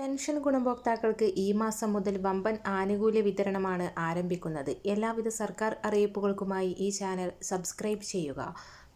Pension ഗുണഭോക്താക്കൾക്ക് ഈ മാസം മുതൽ വമ്പൻ ആനുകൂല്യ വിതരണമാണ് ആരംഭിക്കുന്നത്. എല്ലാവിധ സർക്കാർ അറിയിപ്പുകൾക്കുമായി ഈ ചാനൽ സബ്സ്ക്രൈബ് ചെയ്യുക.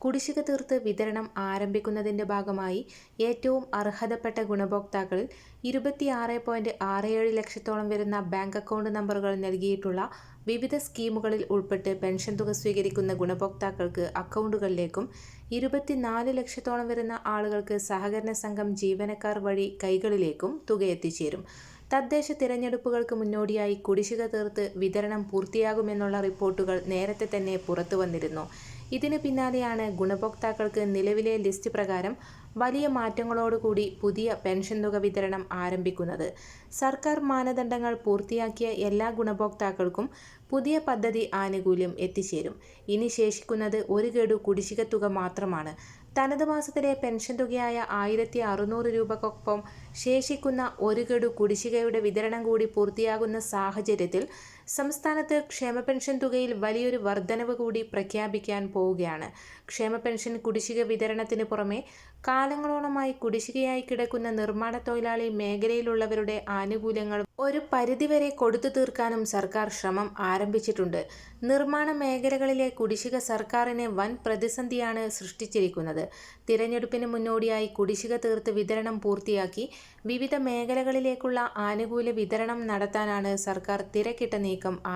കുടിശ്ശിക തീർത്ത് വിതരണം ആരംഭിക്കുന്നതിന്റെ ഭാഗമായി ഏറ്റവും അർഹതപ്പെട്ട ഗുണഭോക്താക്കളിൽ ഇരുപത്തിയാറ് പോയിന്റ് ആറ് ഏഴ് ലക്ഷത്തോളം വരുന്ന ബാങ്ക് അക്കൗണ്ട് നമ്പറുകൾ നൽകിയിട്ടുള്ള വിവിധ സ്കീമുകളിൽ ഉൾപ്പെട്ട് പെൻഷൻ തുക സ്വീകരിക്കുന്ന ഗുണഭോക്താക്കൾക്ക് അക്കൗണ്ടുകളിലേക്കും ഇരുപത്തിനാല് ലക്ഷത്തോളം വരുന്ന ആളുകൾക്ക് സഹകരണ സംഘം ജീവനക്കാർ വഴി കൈകളിലേക്കും തുക എത്തിച്ചേരും. തദ്ദേശ തിരഞ്ഞെടുപ്പുകൾക്ക് മുന്നോടിയായി കുടിശ്ശിക തീർത്ത് വിതരണം പൂർത്തിയാകുമെന്നുള്ള റിപ്പോർട്ടുകൾ നേരത്തെ തന്നെ പുറത്തു വന്നിരുന്നു ഇതിന് പിന്നാലെയാണ് ഗുണഭോക്താക്കൾക്ക് നിലവിലെ ലിസ്റ്റ് പ്രകാരം വലിയ മാറ്റങ്ങളോടുകൂടി പുതിയ പെൻഷൻ തുക വിതരണം ആരംഭിക്കുന്നത്. സർക്കാർ മാനദണ്ഡങ്ങൾ പൂർത്തിയാക്കിയ എല്ലാ ഗുണഭോക്താക്കൾക്കും പുതിയ പദ്ധതി ആനുകൂല്യം എത്തിച്ചേരും. ഇനി ശേഷിക്കുന്നത് ഒരു ഗഡു കുടിശ്ശിക തുക മാത്രമാണ്. തനത് മാസത്തിലെ പെൻഷൻ തുകയായ ആയിരത്തി അറുന്നൂറ് രൂപക്കൊപ്പം ശേഷിക്കുന്ന ഒരു ഗഡു കുടിശ്ശികയുടെ വിതരണം കൂടി പൂർത്തിയാകുന്ന സാഹചര്യത്തിൽ സംസ്ഥാനത്ത് ക്ഷേമ പെൻഷൻ തുകയിൽ വലിയൊരു വർധനവ് കൂടി പ്രഖ്യാപിക്കാൻ പോവുകയാണ്. ക്ഷേമ പെൻഷൻ കുടിശ്ശിക വിതരണത്തിന് പുറമെ കാലങ്ങളോളമായി കുടിശ്ശികയായി കിടക്കുന്ന നിർമ്മാണ തൊഴിലാളി മേഖലയിലുള്ളവരുടെ ആനുകൂല്യങ്ങൾ ഒരു പരിധിവരെ കൊടുത്തു തീർക്കാനും സർക്കാർ ശ്രമം ആരംഭിച്ചിട്ടുണ്ട്. നിർമ്മാണ മേഖലകളിലെ കുടിശ്ശിക സർക്കാരിന് വൻ പ്രതിസന്ധിയാണ് സൃഷ്ടിച്ചിരിക്കുന്നത്. തിരഞ്ഞെടുപ്പിന് മുന്നോടിയായി കുടിശ്ശിക തീർത്ത് വിതരണം പൂർത്തിയാക്കി വിവിധ മേഖലകളിലേക്കുള്ള ആനുകൂല്യ വിതരണം നടത്താനാണ് സർക്കാർ തിരക്കിട്ട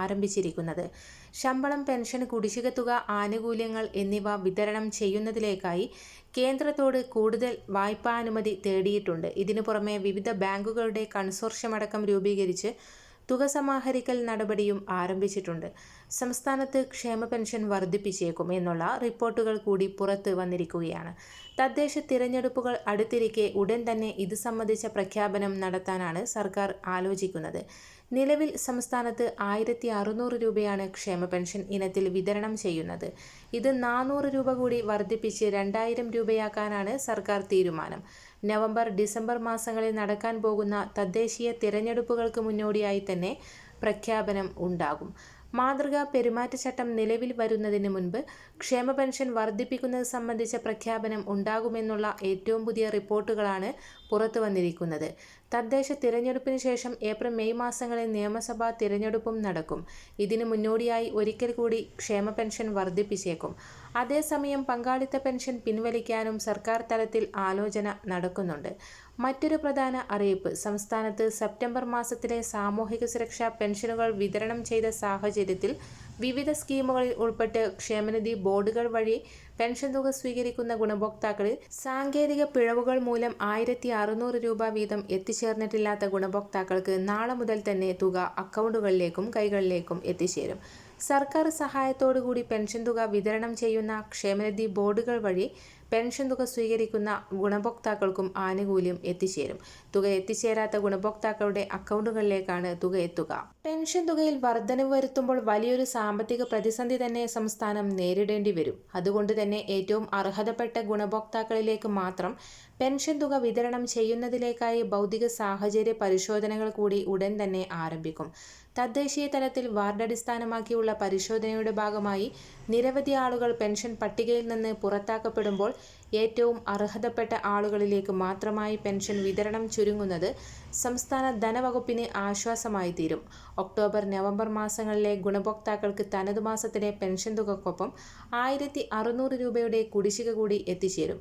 ആരംഭിച്ചിരിക്കുന്നത്. ശമ്പളം പെൻഷൻ കുടിശ്ശിക തുക ആനുകൂല്യങ്ങൾ എന്നിവ വിതരണം ചെയ്യുന്നതിലേക്കായി കേന്ദ്രത്തോട് കൂടുതൽ വായ്പാനുമതി തേടിയിട്ടുണ്ട്. ഇതിനു പുറമെ വിവിധ ബാങ്കുകളുടെ കൺസോർഷ്യമടക്കം രൂപീകരിച്ച് തുക സമാഹരിക്കൽ നടപടിയും ആരംഭിച്ചിട്ടുണ്ട്. സംസ്ഥാനത്ത് ക്ഷേമ പെൻഷൻ വർദ്ധിപ്പിച്ചേക്കും എന്നുള്ള റിപ്പോർട്ടുകൾ കൂടി പുറത്ത് വന്നിരിക്കുകയാണ്. തദ്ദേശ തിരഞ്ഞെടുപ്പുകൾ അടുത്തിരിക്കെ ഉടൻ തന്നെ ഇത് സംബന്ധിച്ച പ്രഖ്യാപനം നടത്താനാണ് സർക്കാർ ആലോചിക്കുന്നത്. നിലവിൽ സംസ്ഥാനത്ത് ആയിരത്തി അറുന്നൂറ് രൂപയാണ് ക്ഷേമ പെൻഷൻ ഇനത്തിൽ വിതരണം ചെയ്യുന്നത്. ഇത് നാനൂറ് രൂപ കൂടി വർദ്ധിപ്പിച്ച് രണ്ടായിരം രൂപയാക്കാനാണ് സർക്കാർ തീരുമാനം. നവംബർ ഡിസംബർ മാസങ്ങളിൽ നടക്കാൻ പോകുന്ന തദ്ദേശീയ തിരഞ്ഞെടുപ്പുകൾക്ക് മുന്നോടിയായി തന്നെ പ്രഖ്യാപനം ഉണ്ടാകും. മാതൃകാ പെരുമാറ്റച്ചട്ടം നിലവിൽ വരുന്നതിന് മുൻപ് ക്ഷേമ പെൻഷൻ വർദ്ധിപ്പിക്കുന്നത് സംബന്ധിച്ച പ്രഖ്യാപനം ഉണ്ടാകുമെന്നുള്ള ഏറ്റവും പുതിയ റിപ്പോർട്ടുകളാണ് പുറത്തു വന്നിരിക്കുന്നത്. തദ്ദേശ തിരഞ്ഞെടുപ്പിന് ശേഷം ഏപ്രിൽ മെയ് മാസങ്ങളിൽ നിയമസഭാ തിരഞ്ഞെടുപ്പും നടക്കും. ഇതിനു മുന്നോടിയായി ഒരിക്കൽ കൂടി ക്ഷേമ പെൻഷൻ വർദ്ധിപ്പിച്ചേക്കും. അതേസമയം പങ്കാളിത്ത പെൻഷൻ പിൻവലിക്കാനും സർക്കാർ തലത്തിൽ ആലോചന നടക്കുന്നുണ്ട്. മറ്റൊരു പ്രധാന അറിയിപ്പ്. സംസ്ഥാനത്ത് സെപ്റ്റംബർ മാസത്തിലെ സാമൂഹിക സുരക്ഷാ പെൻഷനുകൾ വിതരണം ചെയ്ത സാഹചര്യത്തിൽ വിവിധ സ്കീമുകളിൽ ഉൾപ്പെട്ട് ക്ഷേമനിധി ബോർഡുകൾ വഴി പെൻഷൻ തുക സ്വീകരിക്കുന്ന ഗുണഭോക്താക്കളിൽ സാങ്കേതിക പിഴവുകൾ മൂലം ആയിരത്തി അറുന്നൂറ് രൂപ വീതം എത്തിച്ചേർന്നിട്ടില്ലാത്ത ഗുണഭോക്താക്കൾക്ക് നാളെ മുതൽ തന്നെ തുക അക്കൗണ്ടുകളിലേക്കും കൈകളിലേക്കും എത്തിച്ചേരും. സർക്കാർ സഹായത്തോടുകൂടി പെൻഷൻ തുക വിതരണം ചെയ്യുന്ന ക്ഷേമനിധി ബോർഡുകൾ വഴി പെൻഷൻ തുക സ്വീകരിക്കുന്ന ഗുണഭോക്താക്കൾക്കും ആനുകൂല്യം എത്തിച്ചേരും. തുക എത്തിച്ചേരാത്ത ഗുണഭോക്താക്കളുടെ അക്കൗണ്ടുകളിലേക്കാണ് തുക എത്തുക. പെൻഷൻ തുകയിൽ വർധനവ് വരുത്തുമ്പോൾ വലിയൊരു സാമ്പത്തിക പ്രതിസന്ധി തന്നെ സംസ്ഥാനം നേരിടേണ്ടി വരും. അതുകൊണ്ട് തന്നെ ഏറ്റവും അർഹതപ്പെട്ട ഗുണഭോക്താക്കളിലേക്ക് മാത്രം പെൻഷൻ തുക വിതരണം ചെയ്യുന്നതിലേക്കായി ഭൗതിക സാഹചര്യ പരിശോധനകൾ കൂടി ഉടൻ തന്നെ ആരംഭിക്കും. തദ്ദേശീയ തലത്തിൽ വാർഡടിസ്ഥാനമാക്കിയുള്ള പരിശോധനയുടെ ഭാഗമായി നിരവധി ആളുകൾ പെൻഷൻ പട്ടികയിൽ നിന്ന് പുറത്താക്കപ്പെടുമ്പോൾ ഏറ്റവും അർഹതപ്പെട്ട ആളുകളിലേക്ക് മാത്രമായി പെൻഷൻ വിതരണം ചുരുങ്ങുന്നത് സംസ്ഥാന ധനവകുപ്പിന് ആശ്വാസമായി തീരും. ഒക്ടോബർ നവംബർ മാസങ്ങളിലെ ഗുണഭോക്താക്കൾക്ക് തനതു മാസത്തിലെ പെൻഷൻ തുകക്കൊപ്പം ആയിരത്തി രൂപയുടെ കുടിശ്ശിക കൂടി എത്തിച്ചേരും.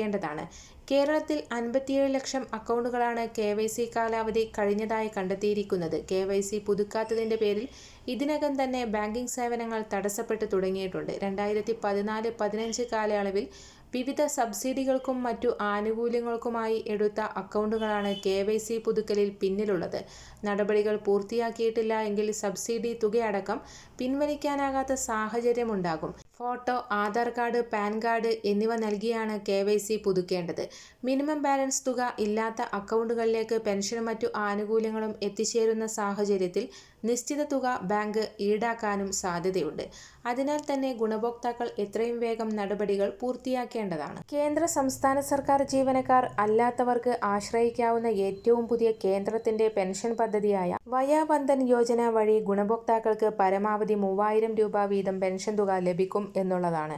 ശ്രദ്ധിക്കേണ്ടതാണ് കേരളത്തിൽ അൻപത്തിയേഴ് ലക്ഷം അക്കൗണ്ടുകളാണ് കെ വൈ സി കാലാവധി കഴിഞ്ഞതായി കണ്ടെത്തിയിരിക്കുന്നത്. കെ വൈ സി പുതുക്കാത്തതിന്റെ പേരിൽ ഇതിനകം തന്നെ ബാങ്കിംഗ് സേവനങ്ങൾ തടസ്സപ്പെട്ടു തുടങ്ങിയിട്ടുണ്ട്. രണ്ടായിരത്തി പതിനാല് പതിനഞ്ച് കാലയളവിൽ വിവിധ സബ്സിഡികൾക്കും മറ്റു ആനുകൂല്യങ്ങൾക്കുമായി എടുത്ത അക്കൗണ്ടുകളാണ് കെ വൈ സി പുതുക്കലിൽ പിന്നിലുള്ളത്. നടപടികൾ പൂർത്തിയാക്കിയിട്ടില്ല എങ്കിൽ സബ്സിഡി തുകയടക്കം പിൻവലിക്കാനാകാത്ത സാഹചര്യമുണ്ടാകും. Photo Aadhaar card PAN card എന്നിവ നൽകിയാണ് കെ വൈ സി പുതുക്കേണ്ടത്. മിനിമം ബാലൻസ് തുക ഇല്ലാത്ത അക്കൗണ്ടുകളിലേക്ക് പെൻഷനും മറ്റു ആനുകൂല്യങ്ങളും എത്തിച്ചേരുന്ന സാഹചര്യത്തിൽ നിശ്ചിത തുക ബാങ്ക് ഈടാക്കാനും സാധ്യതയുണ്ട്. അതിനാൽ തന്നെ ഗുണഭോക്താക്കൾ എത്രയും വേഗം നടപടികൾ പൂർത്തിയാക്കേണ്ടതാണ്. കേന്ദ്ര സംസ്ഥാന സർക്കാർ ജീവനക്കാർ അല്ലാത്തവർക്ക് ആശ്രയിക്കാവുന്ന ഏറ്റവും പുതിയ കേന്ദ്രത്തിന്റെ പെൻഷൻ പദ്ധതിയായ വയാബന്ധൻ യോജന വഴി ഗുണഭോക്താക്കൾക്ക് പരമാവധി മൂവായിരം രൂപ വീതം പെൻഷൻ തുക ലഭിക്കും എന്നുള്ളതാണ്.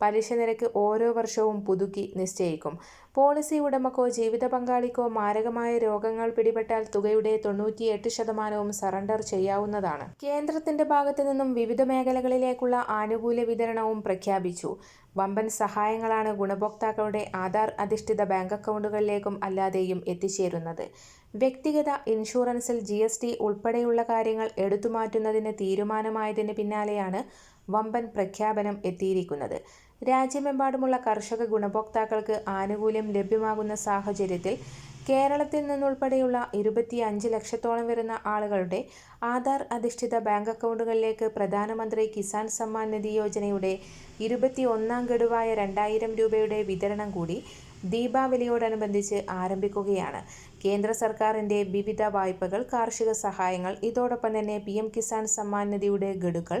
പലിശ നിരക്ക് ഓരോ വർഷവും പുതുക്കി നിശ്ചയിക്കും. പോളിസി ഉടമക്കോ ജീവിത പങ്കാളിക്കോ മാരകമായ രോഗങ്ങൾ പിടിപെട്ടാൽ തുകയുടെ തൊണ്ണൂറ്റിയെട്ട് ശതമാനവും സറണ്ടർ ചെയ്യാവുന്നതാണ്. കേന്ദ്രത്തിന്റെ ഭാഗത്തു നിന്നും വിവിധ മേഖലകളിലേക്കുള്ള ആനുകൂല്യ വിതരണവും പ്രഖ്യാപിച്ചു. വമ്പൻ സഹായങ്ങളാണ് ഗുണഭോക്താക്കളുടെ ആധാർ അധിഷ്ഠിത ബാങ്ക് അക്കൗണ്ടുകളിലേക്കും അല്ലാതെയും എത്തിച്ചേരുന്നത്. വ്യക്തിഗത ഇൻഷുറൻസിൽ ജി എസ് ടി ഉൾപ്പെടെയുള്ള കാര്യങ്ങൾ എടുത്തുമാറ്റുന്നതിന് തീരുമാനമായതിന് പിന്നാലെയാണ് വമ്പൻ പ്രഖ്യാപനം എത്തിയിരിക്കുന്നത്. രാജ്യമെമ്പാടുമുള്ള കർഷക ഗുണഭോക്താക്കൾക്ക് ആനുകൂല്യം ലഭ്യമാകുന്ന സാഹചര്യത്തിൽ കേരളത്തിൽ നിന്നുൾപ്പെടെയുള്ള അഞ്ച് ലക്ഷത്തോളം വരുന്ന ആളുകളുടെ ആധാർ അധിഷ്ഠിത ബാങ്ക് അക്കൗണ്ടുകളിലേക്ക് പ്രധാനമന്ത്രി കിസാൻ സമ്മാൻ നിധി യോജനയുടെ ഇരുപത്തി ഒന്നാം ഗഡുവായ രണ്ടായിരം രൂപയുടെ വിതരണം കൂടി ദീപാവലിയോടനുബന്ധിച്ച് ആരംഭിക്കുകയാണ്. കേന്ദ്ര സർക്കാരിന്റെ വിവിധ വായ്പകൾ കാർഷിക സഹായങ്ങൾ ഇതോടൊപ്പം തന്നെ പി കിസാൻ സമ്മാൻ നിധിയുടെ ഗഡുക്കൾ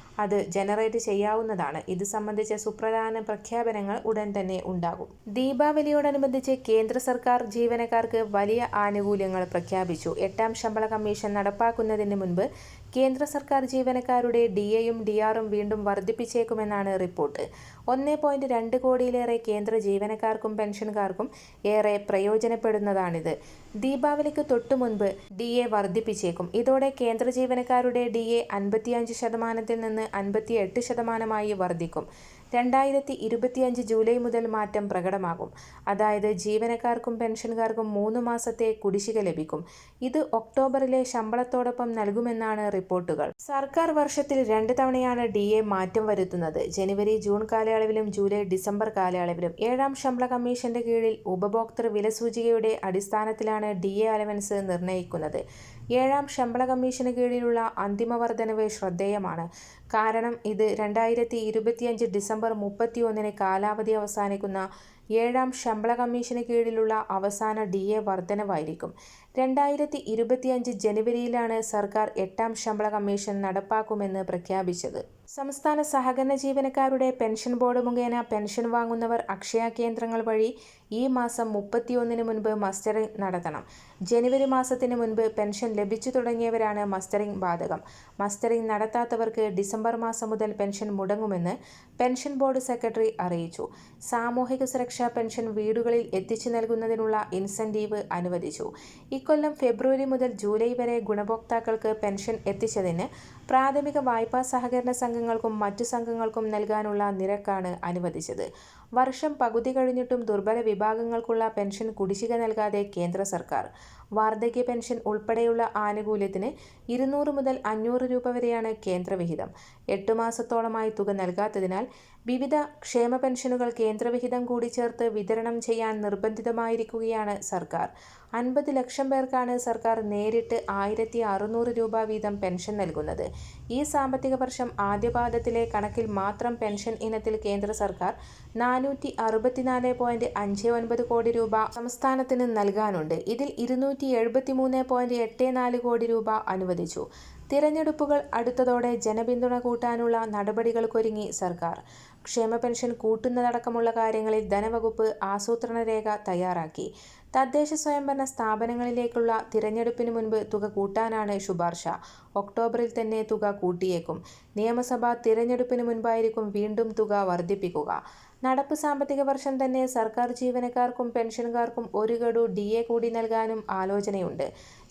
അത് ജനറേറ്റ് ചെയ്യാവുന്നതാണ്. ഇത് സംബന്ധിച്ച സുപ്രധാന പ്രഖ്യാപനങ്ങൾ ഉടൻ തന്നെ ഉണ്ടാകും. ദീപാവലിയോടനുബന്ധിച്ച് കേന്ദ്ര സർക്കാർ ജീവനക്കാർക്ക് വലിയ ആനുകൂല്യങ്ങൾ പ്രഖ്യാപിച്ചു. എട്ടാം ശമ്പള കമ്മീഷൻ നടപ്പാക്കുന്നതിന് മുൻപ് കേന്ദ്ര സർക്കാർ ജീവനക്കാരുടെ ഡി എയും ഡി ആറും വീണ്ടും വർദ്ധിപ്പിച്ചേക്കുമെന്നാണ് റിപ്പോർട്ട്. ഒന്നേ പോയിന്റ് രണ്ട് കോടിയിലേറെ കേന്ദ്ര ജീവനക്കാർക്കും പെൻഷൻകാർക്കും ഏറെ പ്രയോജനപ്പെടുന്നതാണിത്. ദീപാവലിക്ക് തൊട്ടു മുൻപ് ഡി എ വർദ്ധിപ്പിച്ചേക്കും. ഇതോടെ കേന്ദ്ര ജീവനക്കാരുടെ ഡി എ അൻപത്തിയഞ്ച് ശതമാനത്തിൽ നിന്ന് അൻപത്തിയെട്ട് ശതമാനമായി വർദ്ധിക്കും. രണ്ടായിരത്തി ഇരുപത്തിയഞ്ച് ജൂലൈ മുതൽ മാറ്റം പ്രകടമാകും. അതായത് ജീവനക്കാർക്കും പെൻഷൻകാർക്കും മൂന്ന് മാസത്തെ കുടിശ്ശിക ലഭിക്കും. ഇത് ഒക്ടോബറിലെ ശമ്പളത്തോടൊപ്പം നൽകുമെന്നാണ് റിപ്പോർട്ടുകൾ. സർക്കാർ വർഷത്തിൽ രണ്ട് തവണയാണ് ഡി എ മാറ്റം വരുത്തുന്നത്. ജനുവരി ജൂൺ കാലയളവിലും ജൂലൈ ഡിസംബർ കാലയളവിലും ഏഴാം ശമ്പള കമ്മീഷന്റെ കീഴിൽ ഉപഭോക്തൃ വിലസൂചികയുടെ അടിസ്ഥാനത്തിലാണ് ഡി എ അലവൻസ് നിർണയിക്കുന്നത് ഏഴാം ശമ്പള കമ്മീഷന് കീഴിലുള്ള അന്തിമ വർധനവ് ശ്രദ്ധേയമാണ്. കാരണം ഇത് രണ്ടായിരത്തി ഇരുപത്തിയഞ്ച് ഡിസംബർ മുപ്പത്തിയൊന്നിന് കാലാവധി അവസാനിക്കുന്ന ഏഴാം ശമ്പള കമ്മീഷന് കീഴിലുള്ള അവസാന ഡി എ വർധനവായിരിക്കും. രണ്ടായിരത്തി ഇരുപത്തിയഞ്ച് ജനുവരിയിലാണ് സർക്കാർ എട്ടാം ശമ്പള കമ്മീഷൻ നടപ്പാക്കുമെന്ന് പ്രഖ്യാപിച്ചത്. സംസ്ഥാന സഹകരണ ജീവനക്കാരുടെ പെൻഷൻ ബോർഡ് മുഖേന പെൻഷൻ വാങ്ങുന്നവർ അക്ഷയ കേന്ദ്രങ്ങൾ വഴി ഈ മാസം മുപ്പത്തിയൊന്നിന് മുൻപ് മസ്റ്ററിംഗ് നടത്തണം. ജനുവരി മാസത്തിന് മുൻപ് പെൻഷൻ ലഭിച്ചു തുടങ്ങിയവരാണ് മസ്റ്ററിംഗ് ബാധകം. മസ്റ്ററിംഗ് നടത്താത്തവർക്ക് ഡിസംബർ മാസം മുതൽ പെൻഷൻ മുടങ്ങുമെന്ന് പെൻഷൻ ബോർഡ് സെക്രട്ടറി അറിയിച്ചു. സാമൂഹിക സുരക്ഷാ പെൻഷൻ വീടുകളിൽ എത്തിച്ചു നൽകുന്നതിനുള്ള ഇൻസെന്റീവ് അനുവദിച്ചു. ഇക്കൊല്ലം ഫെബ്രുവരി മുതൽ ജൂലൈ വരെ ഗുണഭോക്താക്കൾക്ക് പെൻഷൻ എത്തിച്ചതിന് പ്രാഥമിക വായ്പാ സഹകരണ സംഘങ്ങൾക്കും മറ്റു സംഘങ്ങൾക്കും നൽകാനുള്ള നിരക്കാണ് അനുവദിച്ചത്. വർഷം പകുതി കഴിഞ്ഞിട്ടും ദുർബല വിഭാഗങ്ങൾക്കുള്ള പെൻഷൻ കുടിശ്ശിക നൽകാതെ കേന്ദ്ര സർക്കാർ. വാർദ്ധക്യ പെൻഷൻ ഉൾപ്പെടെയുള്ള ആനുകൂല്യത്തിന് ഇരുന്നൂറ് മുതൽ അഞ്ഞൂറ് രൂപ വരെയാണ് കേന്ദ്രവിഹിതം എട്ട് മാസത്തോളമായി തുക നൽകാത്തതിനാൽ വിവിധ ക്ഷേമ പെൻഷനുകൾ കേന്ദ്രവിഹിതം കൂടി ചേർത്ത് വിതരണം ചെയ്യാൻ നിർബന്ധിതമായിരിക്കുകയാണ് സർക്കാർ. അൻപത് ലക്ഷം പേർക്കാണ് സർക്കാർ നേരിട്ട് ആയിരത്തി അറുന്നൂറ് രൂപ വീതം പെൻഷൻ നൽകുന്നത്. ഈ സാമ്പത്തിക വർഷം ആദ്യപാദത്തിലെ കണക്കിൽ മാത്രം പെൻഷൻ ഇനത്തിൽ കേന്ദ്ര സർക്കാർ നാനൂറ്റി അറുപത്തിനാല് പോയിന്റ് അഞ്ച് ഒൻപത് കോടി രൂപ സംസ്ഥാനത്തിന് നൽകാനുണ്ട്. ഇതിൽ ഇരുന്നൂറ്റി എഴുപത്തി മൂന്ന് പോയിന്റ് എട്ട് നാല് കോടി രൂപ അനുവദിച്ചു. തിരഞ്ഞെടുപ്പുകൾ അടുത്തതോടെ ജനപിന്തുണ കൂട്ടാനുള്ള നടപടികൾക്കൊരുങ്ങി സർക്കാർ. ക്ഷേമ പെൻഷൻ കൂട്ടുന്നതടക്കമുള്ള കാര്യങ്ങളിൽ ധനവകുപ്പ് ആസൂത്രണ രേഖ തയ്യാറാക്കി. തദ്ദേശ സ്വയംഭരണ സ്ഥാപനങ്ങളിലേക്കുള്ള തിരഞ്ഞെടുപ്പിന് മുൻപ് തുക കൂട്ടാനാണ് ശുപാർശ. ഒക്ടോബറിൽ തന്നെ തുക കൂട്ടിയേക്കും. നിയമസഭാ തിരഞ്ഞെടുപ്പിന് മുൻപായിരിക്കും വീണ്ടും തുക വർദ്ധിപ്പിക്കുക. നടപ്പ് സാമ്പത്തിക വർഷം തന്നെ സർക്കാർ ജീവനക്കാർക്കും പെൻഷൻകാർക്കും ഒരു ഗഡു ഡി എ കൂടി നൽകാനും ആലോചനയുണ്ട്.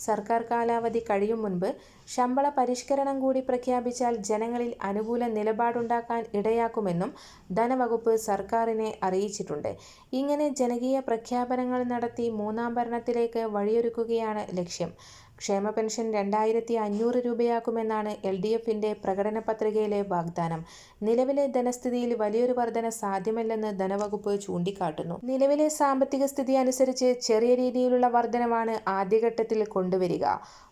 സർക്കാർ കാലാവധി കഴിയും മുൻപ് ശമ്പള പരിഷ്കരണം കൂടി പ്രഖ്യാപിച്ചാൽ ജനങ്ങളിൽ അനുകൂല നിലപാടുണ്ടാക്കാൻ ഇടയാക്കുമെന്നും ധനവകുപ്പ് സർക്കാരിനെ അറിയിച്ചിട്ടുണ്ട്. ഇങ്ങനെ ജനകീയ പ്രഖ്യാപനങ്ങൾ നടത്തി മൂന്നാം ഭരണത്തിലേക്ക് വഴിയൊരുക്കുകയാണ് ലക്ഷ്യം. ക്ഷേമ പെൻഷൻ രണ്ടായിരത്തി അഞ്ഞൂറ് രൂപയാക്കുമെന്നാണ് എൽ ഡി എഫിന്റെ പ്രകടന പത്രികയിലെ വാഗ്ദാനം. നിലവിലെ ധനസ്ഥിതിയിൽ വലിയൊരു വർധന സാധ്യമല്ലെന്ന് ധനവകുപ്പ് ചൂണ്ടിക്കാട്ടുന്നു. നിലവിലെ സാമ്പത്തിക സ്ഥിതി അനുസരിച്ച് ചെറിയ രീതിയിലുള്ള വർധനമാണ് ആദ്യഘട്ടത്തിൽ കൊണ്ടുവരിക.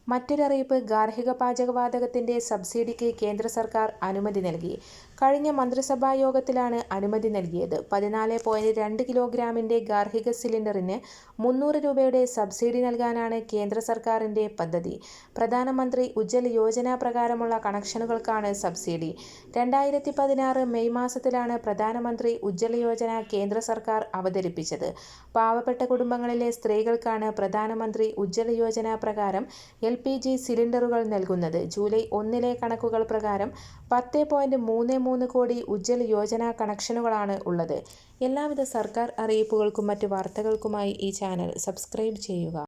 മറ്റൊരറിയിപ്പ് ഗാർഹിക പാചകവാതകത്തിന്റെ സബ്സിഡിക്ക് കേന്ദ്ര സർക്കാർ അനുമതി നൽകി. കഴിഞ്ഞ മന്ത്രിസഭാ യോഗത്തിലാണ് അനുമതി നൽകിയത്. പതിനാല് പോയിന്റ് രണ്ട് കിലോഗ്രാമിന്റെ ഗാർഹിക സിലിണ്ടറിന് മുന്നൂറ് രൂപയുടെ സബ്സിഡി നൽകാനാണ് കേന്ദ്ര സർക്കാരിന്റെ പദ്ധതി. പ്രധാനമന്ത്രി ഉജ്ജൽ യോജന പ്രകാരമുള്ള കണക്ഷനുകൾക്കാണ് സബ്സിഡി. രണ്ടായിരത്തി പതിനാറ് മെയ് മാസത്തിലാണ് പ്രധാനമന്ത്രി ഉജ്ജൽ യോജന കേന്ദ്ര സർക്കാർ അവതരിപ്പിച്ചത്. പാവപ്പെട്ട കുടുംബങ്ങളിലെ സ്ത്രീകൾക്കാണ് പ്രധാനമന്ത്രി ഉജ്ജൽ യോജന പ്രകാരം എൽ പി ജി സിലിണ്ടറുകൾ നൽകുന്നത് ജൂലൈ ഒന്നിലെ കണക്കുകൾ പ്രകാരം പത്ത് പോയിന്റ് മൂന്ന് മൂന്ന് കോടി ഉജ്ജൽ യോജന കണക്ഷനുകളാണ് ഉള്ളത്. എല്ലാവിധ സർക്കാർ അറിയിപ്പുകൾക്കും മറ്റ് വാർത്തകൾക്കുമായി ഈ ചാനൽ സബ്സ്ക്രൈബ് ചെയ്യുക.